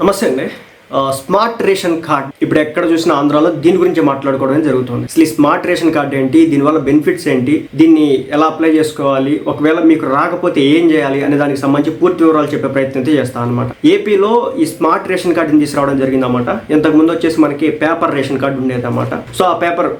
నమస్తే అండి. Smart ration card ఇప్పుడు ఎక్కడ చూసిన ఆంధ్రాలో దీని గురించి మాట్లాడుకోవడం జరుగుతుంది. అసలు ఈ స్మార్ట్ రేషన్ కార్డ్ ఏంటి? దీనివల్ల బెనిఫిట్స్ ఏంటి? దీన్ని ఎలా అప్లై చేసుకోవాలి? ఒకవేళ మీకు రాకపోతే ఏం చేయాలి? అనే దానికి సంబంధించి పూర్తి వివరాలు చెప్పే ప్రయత్నం అయితే చేస్తాను అనమాట ఏపీలో ఈ స్మార్ట్ రేషన్ కార్డుని తీసుకురావడం జరిగిందన్నమాట. ఇంతకు ముందు వచ్చేసి మనకి పేపర్ రేషన్ కార్డు ఉండేది అనమాట సో ఆ పేపర్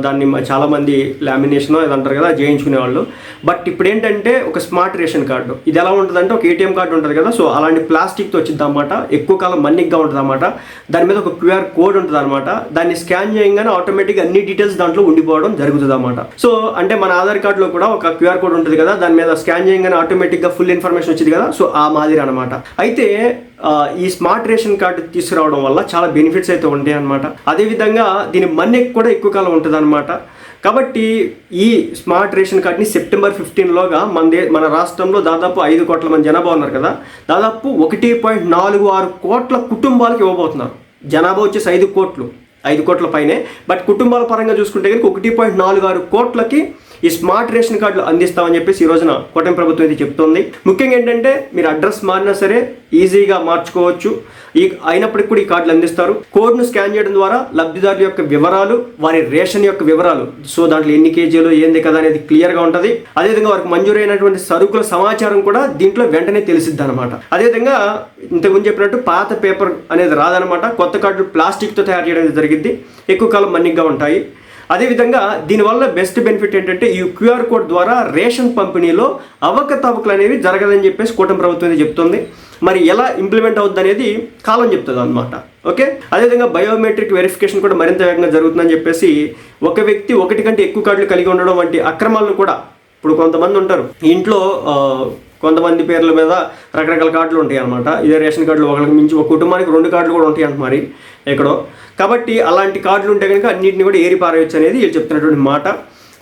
దాన్ని చాలామంది చాలా ఇది లామినేషన్ అంటారు కదా చేయించుకునే వాళ్ళు బట్ ఇప్పుడు ఏంటంటే ఒక స్మార్ట్ రేషన్ కార్డు. ఇది ఎలా ఉంటుందంటే ఒక ఏటీఎం కార్డు ఉంటుంది కదా సో అలాంటి ప్లాస్టిక్తో వచ్చింది అనమాట ఎక్కువ కాలం మన్నిగ్గా ఉంటుంది అనమాట దాని మీద ఒక క్యూఆర్ కోడ్ ఉంటుంది అనమాట దాన్ని స్కాన్ చేయగానే ఆటోమేటిక్గా అన్ని డీటెయిల్స్ దాంట్లో ఉండిపోవడం జరుగుతుంది అనమాట సో అంటే మన ఆధార్ కార్డులో కూడా ఒక క్యూఆర్ కోడ్ ఉంటుంది కదా దాని మీద స్కాన్ చేయగానే ఆటోమేటిక్గా ఫుల్ ఇన్ఫర్మేషన్ వచ్చింది కదా సో ఆ మాదిరి అనమాట అయితే ఈ స్మార్ట్ రేషన్ కార్డు తీసుకురావడం వల్ల చాలా బెనిఫిట్స్ అయితే ఉంటాయి అనమాట అదేవిధంగా దీని మన్నెక్ కూడా ఎక్కువ కాలం ఉంటుంది అనమాట కాబట్టి ఈ స్మార్ట్ రేషన్ కార్డ్ని సెప్టెంబర్ ఫిఫ్టీన్లోగా మన దే మన రాష్ట్రంలో దాదాపు ఐదు కోట్ల మంది జనాభా ఉన్నారు కదా దాదాపు ఒకటి పాయింట్ నాలుగు ఆరు కోట్ల కుటుంబాలకు ఇవ్వబోతున్నారు. జనాభా వచ్చేసి ఐదు కోట్లు. ఐదు కోట్ల పైనే. బట్ కుటుంబాల పరంగా చూసుకుంటే కనుక ఒకటి పాయింట్ నాలుగు ఆరు కోట్లకి ఈ స్మార్ట్ రేషన్ కార్డులు అందిస్తామని చెప్పేసి ఈ రోజున కూటమి ప్రభుత్వం ఇది చెప్తోంది. ముఖ్యంగా ఏంటంటే మీరు అడ్రస్ మారినా సరే ఈజీగా మార్చుకోవచ్చు. ఈ అయినప్పటికీ కూడా ఈ కార్డులు అందిస్తారు. కోడ్ను స్కాన్ చేయడం ద్వారా లబ్ధిదారుల యొక్క వివరాలు వారి రేషన్ యొక్క వివరాలు సో దాంట్లో ఎన్ని కేజీలు ఏంది కదా అనేది క్లియర్గా ఉంటుంది. అదేవిధంగా వారికి మంజూరైనటువంటి సరుకుల సమాచారం కూడా దీంట్లో వెంటనే తెలిసిద్ది అనమాట అదేవిధంగా ఇంతకుముందు చెప్పినట్టు పాత పేపర్ అనేది రాదనమాట కొత్త కార్డులు ప్లాస్టిక్తో తయారు చేయడం జరిగింది. జరిగింది ఎక్కువ కాలం మన్నిగ్గా ఉంటాయి. అదేవిధంగా దీనివల్ల బెస్ట్ బెనిఫిట్ ఏంటంటే ఈ క్యూఆర్ కోడ్ ద్వారా రేషన్ పంపిణీలో అవకతవకలు అనేవి జరగదని చెప్పేసి కూటమి ప్రభుత్వం చెప్తుంది. మరి ఎలా ఇంప్లిమెంట్ అవుద్ది అనేది కాలం చెప్తుంది అనమాట ఓకే? అదేవిధంగా బయోమెట్రిక్ వెరిఫికేషన్ కూడా మరింత వేగంగా జరుగుతుందని చెప్పేసి ఒక వ్యక్తి ఒకటి కంటే ఎక్కువ కార్డులు కలిగి ఉండడం వంటి అక్రమాలను కూడా ఇప్పుడు కొంతమంది ఉంటారు. ఇంట్లో కొంతమంది పేర్ల మీద రకరకాల కార్డులు ఉంటాయి అనమాట ఇదే రేషన్ కార్డులు ఒకరికి మించి ఒక కుటుంబానికి రెండు కార్డులు కూడా ఉంటాయి అంట మరి ఎక్కడో. కాబట్టి అలాంటి కార్డులు ఉంటే కనుక అన్నింటిని కూడా ఏరి పారేయచ్చు అనేది వీళ్ళు చెప్తున్నటువంటి మాట.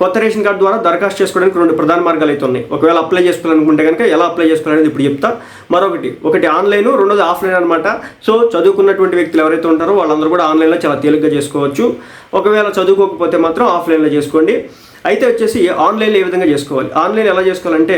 కొత్త రేషన్ కార్డు ద్వారా దరఖాస్తు చేసుకోవడానికి రెండు ప్రధాన మార్గాలు అయితే ఉన్నాయి. ఒకవేళ అప్లై చేసుకోవాలనుకుంటే కనుక ఎలా అప్లై చేసుకోవాలనేది ఇప్పుడు చెప్తా. మరొకటి ఒకటి ఆన్లైన్ రెండోది ఆఫ్లైన్ అనమాట సో చదువుకున్నటువంటి వ్యక్తులు ఎవరైతే ఉంటారో వాళ్ళందరూ కూడా ఆన్లైన్లో చాలా తేలిగ్గా చేసుకోవచ్చు. ఒకవేళ చదువుకోకపోతే మాత్రం ఆఫ్లైన్లో చేసుకోండి. అయితే వచ్చేసి ఆన్లైన్లో ఏ విధంగా చేసుకోవాలి? ఆన్లైన్ ఎలా చేసుకోవాలంటే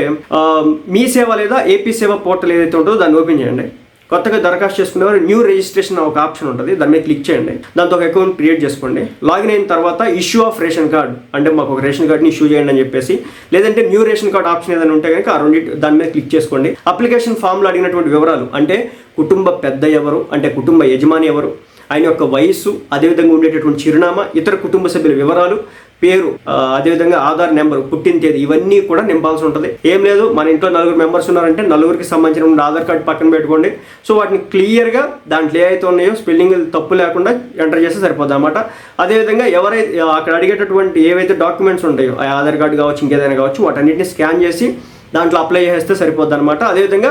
మీ సేవ లేదా ఏపీ సేవ పోర్టల్ ఏదైతే ఉంటుందో దాన్ని ఓపెన్ చేయండి. కొత్తగా దరఖాస్తు చేసుకునేవారు న్యూ రిజిస్ట్రేషన్ ఒక ఆప్షన్ ఉంటుంది. దాని మీద క్లిక్ చేయండి. దాంతో ఒక అకౌంట్ క్రియేట్ చేసుకోండి. లాగిన్ అయిన తర్వాత ఇష్యూ ఆఫ్ రేషన్ కార్డ్ అంటే మాకు ఒక రేషన్ కార్డ్ని ఇష్యూ చేయండి అని చెప్పేసి లేదంటే న్యూ రేషన్ కార్డ్ ఆప్షన్ ఏదైనా ఉంటే కనుక ఆ రెండు దాని మీద క్లిక్ చేసుకోండి. అప్లికేషన్ ఫామ్లో అడిగినటువంటి వివరాలు అంటే కుటుంబ పెద్ద ఎవరు అంటే కుటుంబ యజమాని ఎవరు ఆయన యొక్క వయస్సు అదేవిధంగా ఉండేటటువంటి చిరునామా ఇతర కుటుంబ సభ్యుల వివరాలు పేరు అదేవిధంగా ఆధార్ నెంబర్ పుట్టిన తేదీ ఇవన్నీ కూడా నింపాల్సి ఉంటుంది. ఏం లేదు మన ఇంట్లో నలుగురు మెంబర్స్ ఉన్నారంటే నలుగురికి సంబంధించిన ఆధార్ కార్డు పక్కన పెట్టుకోండి. సో వాటిని క్లియర్గా దాంట్లో ఏ అయితే ఉన్నాయో స్పెల్లింగ్ తప్పు లేకుండా ఎంటర్ చేస్తే సరిపోద్ది అనమాట అదేవిధంగా ఎవరైతే అక్కడ అడిగేటటువంటి ఏవైతే డాక్యుమెంట్స్ ఉంటాయో ఆధార్ కార్డు కావచ్చు ఇంకేదైనా కావచ్చు వాటన్నిటిని స్కాన్ చేసి దాంట్లో అప్లై చేస్తే సరిపోద్ది అనమాట అదేవిధంగా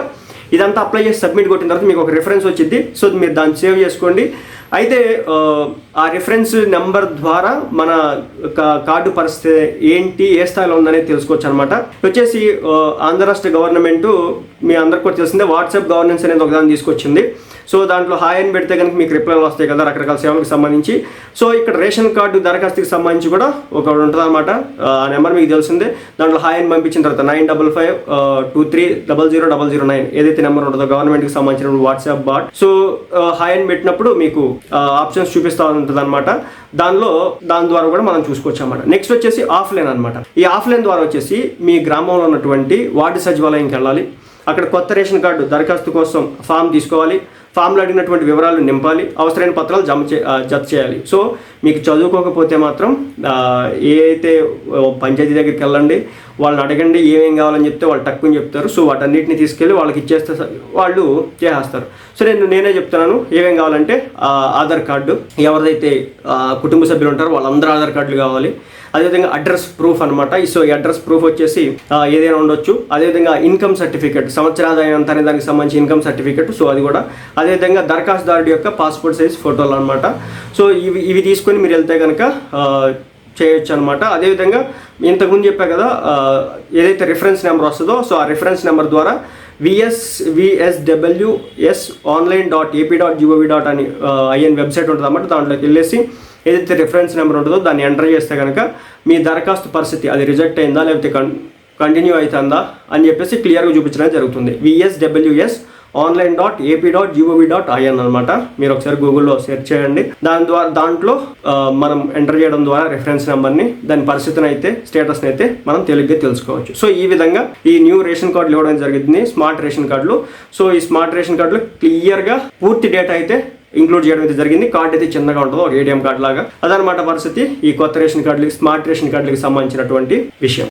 ఇదంతా అప్లై చేసి సబ్మిట్ కొట్టిన తర్వాత మీకు ఒక రిఫరెన్స్ వచ్చింది సో మీరు దాన్ని సేవ్ చేసుకోండి. అయితే ఆ, రిఫరెన్స్ నెంబర్ ద్వారా మన కార్డు పరిస్థితి ఏంటి ఏ స్థాయిలో ఉందనేది తెలుసుకోవచ్చు అనమాట వచ్చేసి ఆంధ్ర రాష్ట్ర గవర్నమెంట్ మీ అందరికి కూడా తెలిసిందే వాట్సాప్ గవర్నెన్స్ అనేది ఒకదాన్ని తీసుకొచ్చింది. సో దాంట్లో హాయ్ అని పెడితే కనుక మీకు రిప్లైలు వస్తాయి కదా రకరకాల సేవలకు సంబంధించి. సో ఇక్కడ రేషన్ కార్డు దరఖాస్తుకి సంబంధించి కూడా ఒక ఉంటుంది అనమాట ఆ నెంబర్ మీకు తెలిసిందే. దాంట్లో హాయ్ అని పంపించిన తర్వాత nine double five two three double zero double zero nine ఏదైతే నెంబర్ ఉంటుందో గవర్నమెంట్కి సంబంధించిన వాట్సాప్ బాట్. సో హాయ్ అని పెట్టినప్పుడు మీకు ఆప్షన్స్ చూపిస్తూ ఉంటుంది అనమాట దానిలో దాని ద్వారా కూడా మనం చూసుకోవచ్చు అనమాట నెక్స్ట్ వచ్చేసి ఆఫ్లైన్ అనమాట ఈ ఆఫ్లైన్ ద్వారా వచ్చేసి మీ గ్రామంలో ఉన్నటువంటి వార్డు సచివాలయంకి వెళ్ళాలి. అక్కడ కొత్త రేషన్ కార్డు దరఖాస్తు కోసం ఫామ్ తీసుకోవాలి. ఫామ్లో అడిగినటువంటి వివరాలు నింపాలి. అవసరమైన పత్రాలు జమ చే జత చేయాలి. సో మీకు చదువుకోకపోతే మాత్రం ఏదైతే ఏ అయితే పంచాయతీ దగ్గరికి వెళ్ళండి వాళ్ళని అడగండి ఏమేం కావాలని చెప్తే వాళ్ళు తక్కువని చెప్తారు. సో వాటన్నిటిని తీసుకెళ్ళి వాళ్ళకి ఇచ్చేస్తే వాళ్ళు చేసేస్తారు. సో నేను నేనే చెప్తున్నాను ఏమేం కావాలంటే ఆధార్ కార్డు ఎవరిదైతే కుటుంబ సభ్యులు ఉంటారో వాళ్ళందరూ ఆధార్ కార్డులు కావాలి. అదేవిధంగా అడ్రస్ ప్రూఫ్ అనమాట సో ఈ అడ్రస్ ప్రూఫ్ వచ్చేసి ఏదైనా ఉండొచ్చు. అదేవిధంగా ఇన్కమ్ సర్టిఫికేట్ సంవత్సర ఆదాయం అనే దానికి సంబంధించి ఇన్కమ్ సర్టిఫికేట్ సో అది కూడా. అదేవిధంగా దరఖాస్తుదారుడి యొక్క పాస్పోర్ట్ సైజ్ ఫోటోలు అనమాట సో ఇవి ఇవి తీసుకొని మీరు వెళ్తే కనుక చేయొచ్చు అనమాట అదేవిధంగా ఇంతకుముందు చెప్పా కదా ఏదైతే రిఫరెన్స్ నెంబర్ వస్తుందో సో ఆ రిఫరెన్స్ నెంబర్ ద్వారా VS VSWS online dot AP dot GOV dot అని ఐఎన్ వెబ్సైట్ ఉంటుంది అన్నమాట దాంట్లోకి వెళ్ళేసి ఏదైతే రిఫరెన్స్ నెంబర్ ఉంటుందో దాన్ని ఎంటర్ చేస్తే కనుక మీ దరఖాస్తు పరిస్థితి అది రిజెక్ట్ అయిందా లేకపోతే కన్ కంటిన్యూ అవుతుందా అని చెప్పేసి క్లియర్గా చూపించడం జరుగుతుంది. VSWS online dot AP dot GOV dot IN అనమాట మీరు ఒకసారి గూగుల్లో సెర్చ్ చేయండి. దాని ద్వారా దాంట్లో మనం ఎంటర్ చేయడం ద్వారా రెఫరెన్స్ నెంబర్ని దాని పరిస్థితిని అయితే స్టేటస్ని అయితే మనం తెలుగుగా తెలుసుకోవచ్చు. సో ఈ విధంగా ఈ న్యూ రేషన్ కార్డులు ఇవ్వడం జరిగింది. స్మార్ట్ రేషన్ కార్డులు. సో ఈ స్మార్ట్ రేషన్ కార్డులు క్లియర్గా పూర్తి డేటా అయితే ఇంక్లూడ్ చేయడం అయితే జరిగింది. కార్డు అయితే చిన్నగా ఉంటుంది ఒక ఏటీఎం కార్డు లాగా. అదనమాట పరిస్థితి. ఈ కొత్త రేషన్ కార్డులకి స్మార్ట్ రేషన్ కార్డులకి సంబంధించినటువంటి విషయం.